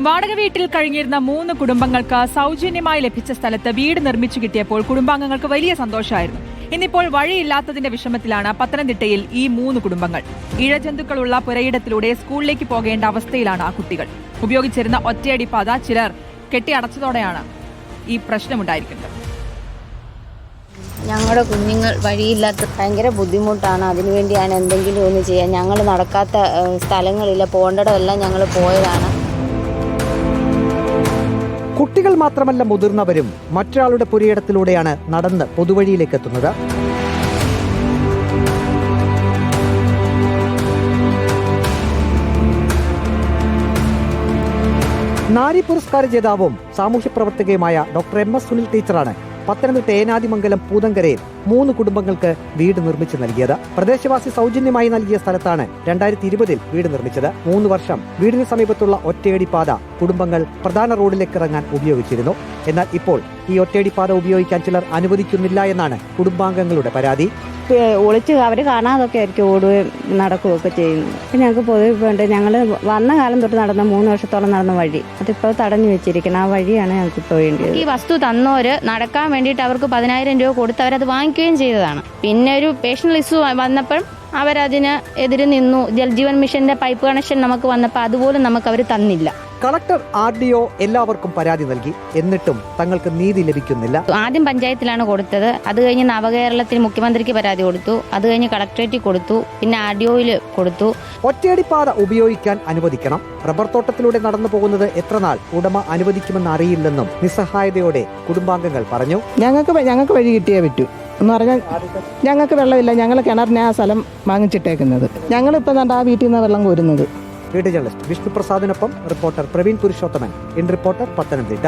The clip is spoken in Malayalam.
വാടക വീട്ടിൽ കഴിഞ്ഞിരുന്ന മൂന്ന് കുടുംബങ്ങൾക്ക് സൗജന്യമായി ലഭിച്ച സ്ഥലത്ത് വീട് നിർമ്മിച്ചു കിട്ടിയപ്പോൾ കുടുംബാംഗങ്ങൾക്ക് വലിയ സന്തോഷമായിരുന്നു. ഇന്നിപ്പോൾ വഴിയില്ലാത്തതിന്റെ വിഷമത്തിലാണ് പത്തനംതിട്ടയിൽ ഈ മൂന്ന് കുടുംബങ്ങൾ. ഇഴജന്തുക്കളുള്ള പുരയിടത്തിലൂടെ സ്കൂളിലേക്ക് പോകേണ്ട അവസ്ഥയിലാണ് ആ കുട്ടികൾ. ഉപയോഗിച്ചിരുന്ന ഒറ്റയടി പാത ചിലർ കെട്ടിയടച്ചതോടെയാണ് ഈ പ്രശ്നമുണ്ടായിരിക്കുന്നത്. ഞങ്ങളുടെ കുഞ്ഞുങ്ങൾ വഴിയില്ലാത്ത ഭയങ്കര ബുദ്ധിമുട്ടാണ്. അതിനുവേണ്ടിയാണ് എന്തെങ്കിലും ഒന്ന് ചെയ്യാൻ. ഞങ്ങൾ നടക്കാത്ത സ്ഥലങ്ങളില്ല. പോകേണ്ടതെല്ലാം ഞങ്ങൾ പോയതാണ്. കുട്ടികൾ മാത്രമല്ല മുതിർന്നവരും മറ്റൊരാളുടെ പുരയിടത്തിലൂടെയാണ് നടന്ന് പൊതുവഴിയിലേക്ക് എത്തുന്നത്. നാരി പുരസ്കാര ജേതാവും സാമൂഹ്യ പ്രവർത്തകയുമായ ഡോക്ടർ എം എസ് സുനിൽ ടീച്ചറാണ് പത്തനംതിട്ട ഏനാദിമംഗലം പൂതങ്കരയിൽ മൂന്ന് കുടുംബങ്ങൾക്ക് വീട് നിർമ്മിച്ചു നൽകിയത്. പ്രദേശവാസി സൗജന്യമായി നൽകിയ സ്ഥലത്താണ് രണ്ടായിരത്തി ഇരുപതിൽ വീട് നിർമ്മിച്ചത്. മൂന്ന് വർഷം വീടിന് സമീപത്തുള്ള ഒറ്റയടി പാത കുടുംബങ്ങൾ പ്രധാന റോഡിലേക്ക് ഇറങ്ങാൻ ഉപയോഗിച്ചിരുന്നു. എന്നാൽ ഇപ്പോൾ ഈ ഒറ്റയടി പാത ഉപയോഗിക്കാൻ ചിലർ അനുവദിക്കുന്നില്ല എന്നാണ് കുടുംബാംഗങ്ങളുടെ പരാതി. ഒളിച്ച് അവർ കാണാതൊക്കെ ആയിരിക്കും ഓടുകയും നടക്കുകയൊക്കെ ചെയ്യുന്നത്. അപ്പം ഞങ്ങൾക്ക് പൊതുവെ വേണ്ട ഞങ്ങൾ വന്ന കാലം തൊട്ട് നടന്ന മൂന്ന് വർഷത്തോളം നടന്ന വഴി. അതിപ്പോൾ തടഞ്ഞു വെച്ചിരിക്കണം ആ വഴിയാണ് ഞങ്ങൾക്ക് ഇപ്പോൾ വേണ്ടിയത്. ഈ വസ്തു തന്നവര് നടക്കാൻ വേണ്ടിയിട്ട് അവർക്ക് പതിനായിരം രൂപ കൊടുത്ത് അവരത് വാങ്ങിക്കുകയും ചെയ്തതാണ്. പിന്നെ ഒരു പേഷ്യൻ ഇഷ്യൂ വന്നപ്പോൾ അവരതിന് എതിര് നിന്നു. ജൽജീവൻ മിഷന്റെ പൈപ്പ് കണക്ഷൻ നമുക്ക് വന്നപ്പോൾ അതുപോലും നമുക്ക് അവർ തന്നില്ല. കളക്ടർ ആർ ഡി ഒ എല്ലാവർക്കും പരാതി നൽകി. എന്നിട്ടും തങ്ങൾക്ക് നീതി ലഭിക്കുന്നില്ല. ആദ്യം പഞ്ചായത്തിലാണ് കൊടുത്തത്. അത് കഴിഞ്ഞ് നവകേരളത്തിൽ മുഖ്യമന്ത്രിക്ക് പരാതി കൊടുത്തു. അത് കഴിഞ്ഞ് കളക്ടറേറ്റിൽ കൊടുത്തു. പിന്നെ ആർ ഡി ഒയിൽ കൊടുത്തു. ഒറ്റയടിപ്പാത ഉപയോഗിക്കാൻ അനുവദിക്കണം. റബ്ബർ തോട്ടത്തിലൂടെ നടന്നു പോകുന്നത് എത്ര നാൾ ഉടമ അനുവദിക്കുമെന്ന് അറിയില്ലെന്നും നിസ്സഹായതയോടെ കുടുംബാംഗങ്ങൾ പറഞ്ഞു. ഞങ്ങൾക്ക് ഞങ്ങൾക്ക് വഴി കിട്ടിയേ പറ്റൂ. എന്ന് പറഞ്ഞാൽ ഞങ്ങൾക്ക് വെള്ളമില്ല. ഞങ്ങൾ കിണറിനെ ആ സ്ഥലം വാങ്ങിച്ചിട്ടേക്കുന്നത്. ഞങ്ങളിപ്പോൾ ദാണ്ട് ആ വീട്ടിൽ നിന്ന് വെള്ളം കോരുന്നത്. Video journalist Vishnu പ്രസാദിനൊപ്പം reporter Praveen Purushothaman. In reporter Pathanamthitta.